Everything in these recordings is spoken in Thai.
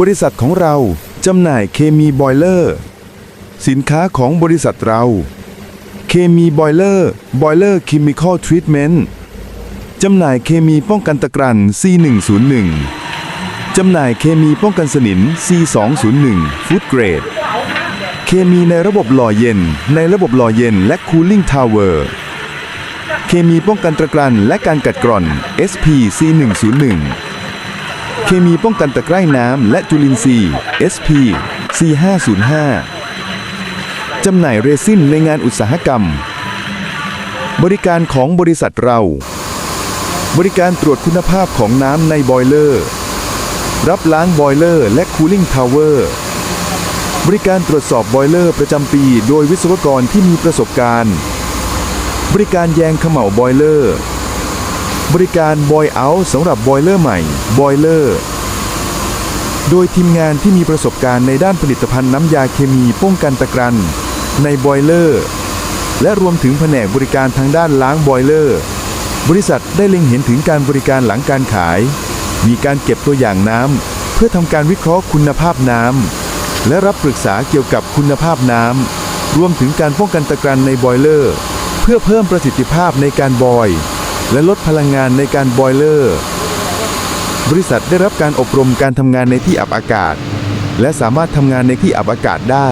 บริษัทของเราจำหน่ายเคมีบอยเลอร์ สินค้าของบริษัทเรา เคมีบอยเลอร์บอยเลอร์เคมีคอลทรีทเมนต์จำหน่ายเคมีป้องกันตะกรัน C101 จำหน่ายเคมีป้องกันสนิม C201 ฟู้ดเกรด เคมีในระบบหล่อเย็น ในระบบหล่อเย็นและคูลิ่งทาวเวอร์เคมีป้องกันตะกรันและการกัดกร่อน SP C101 เคมีป้องกันตะไคร่น้ำและจุลินทรีย์ SP C505 จำหน่ายเรซินในงานอุตสาหกรรม บริการของบริษัทเรา บริการตรวจคุณภาพของน้ำในบอยเลอร์ รับล้างบอยเลอร์และคูลิ่งทาวเวอร์ บริการตรวจสอบบอยเลอร์ประจำปี โดยวิศวกรที่มีประสบการณ์ บริการแยงเขม่าบอยเลอร์ บริการบอยเอาท์สำหรับบอยเลอร์ใหม่บอยเลอร์โดยทีมงานที่มีประสบการณ์ในด้านผลิตภัณฑ์น้ำยาเคมีป้องกันตะกรัน ในบอยเลอร์ และรวมถึงแผนกบริการทางด้านล้างบอยเลอร์ บริษัทได้เล็งเห็นถึงการบริการหลังการขาย มีการเก็บตัวอย่างน้ำเพื่อทำการวิเคราะห์คุณภาพน้ำและรับปรึกษาเกี่ยวกับคุณภาพน้ำรวมถึงการป้องกันตะกรันในบอยเลอร์ เพื่อเพิ่มประสิทธิภาพในการบอย และลดพลังงานในการบอยเลอร์ บริษัทได้รับการอบรมการทำงานในที่อับอากาศ และสามารถทำงานในที่อับอากาศได้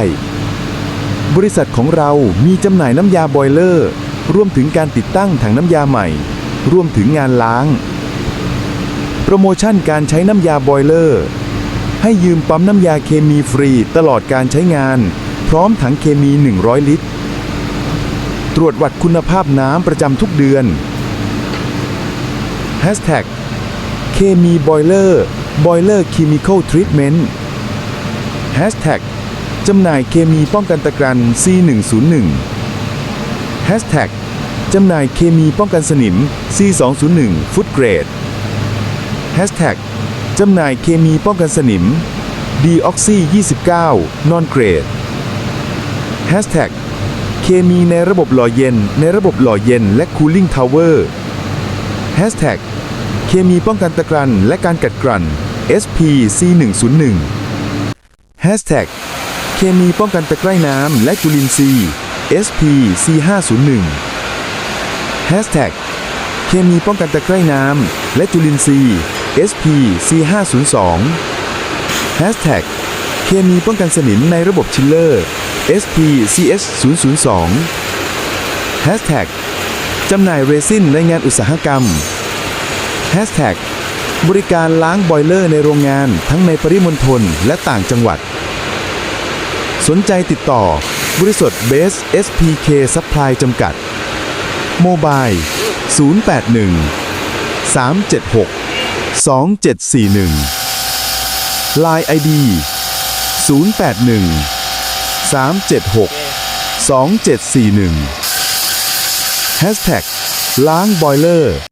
บริษัทของเรามีจำหน่ายน้ำยาบอยเลอร์รวมถึงการติดตั้งถังน้ำยาใหม่ รวมถึงงานล้าง โปรโมชั่นการใช้น้ำยาบอยเลอร์ ให้ยืมปั๊มน้ำยาเคมีฟรีตลอดการใช้งาน พร้อมถังเคมี 100 ลิตร ตรวจวัดคุณภาพน้ำประจำทุกเดือน Hashtag เคมีบอยเลอร์บอยเลอร์เคมีคอลทรีทเมนต์ Hashtag จำหน่ายเคมีป้องกันตะกรัน C101 Hashtag จำหน่ายเคมีป้องกันสนิม C201 ฟู้ดเกรด Hashtag จำหน่ายเคมีป้องกันสนิมดีออกซี29นอนเกรด Hashtag เคมีในระบบหล่อเย็น ในระบบหล่อเย็นและคูลิ่งทาวเวอร์ Hashtag เคมีป้องกันตะกรันและการกัดกร่อน SP C101 Hashtag เคมีป้องกันตะไคร่น้ำและจุลินทรีย์ SP C501 Hashtag เคมีป้องกันตะไคร่น้ำและจุลินทรีย์ SP C502 Hashtag เคมีป้องกันสนิมในระบบชิลเลอร์ SP CS002 Hashtag จำหน่ายเรซินในงานอุตสาหกรรม Hashtag บริการล้างบอยเลอร์ในโรงงานทั้งในปริมณฑลและต่างจังหวัด สนใจติดต่อ บริษัทเบส SPK Supply จำกัด โมบาย 081 376 2741 Line ID 081 376 2741 Hashtag ล้างบอยเลอร์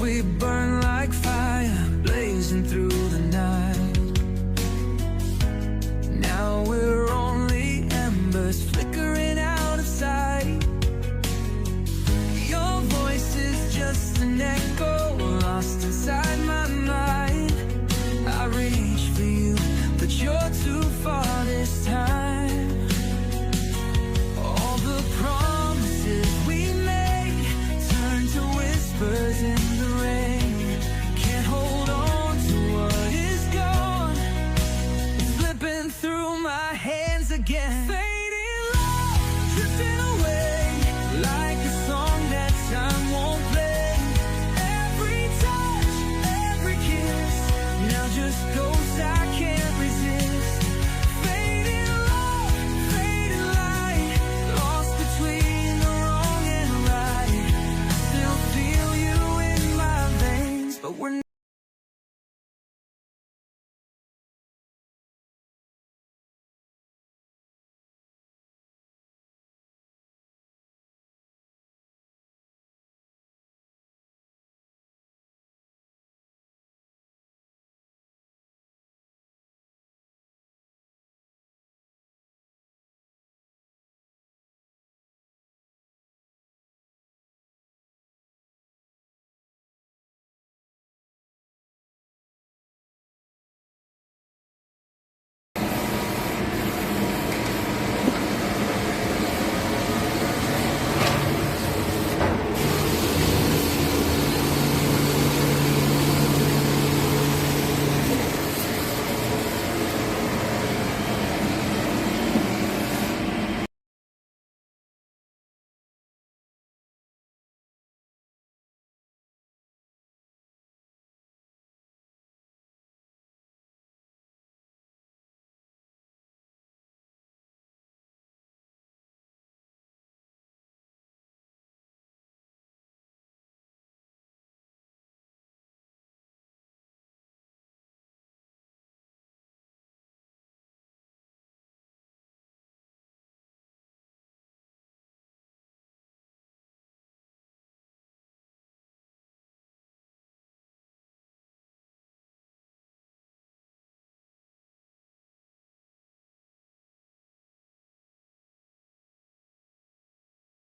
we burn like fire, blazing through.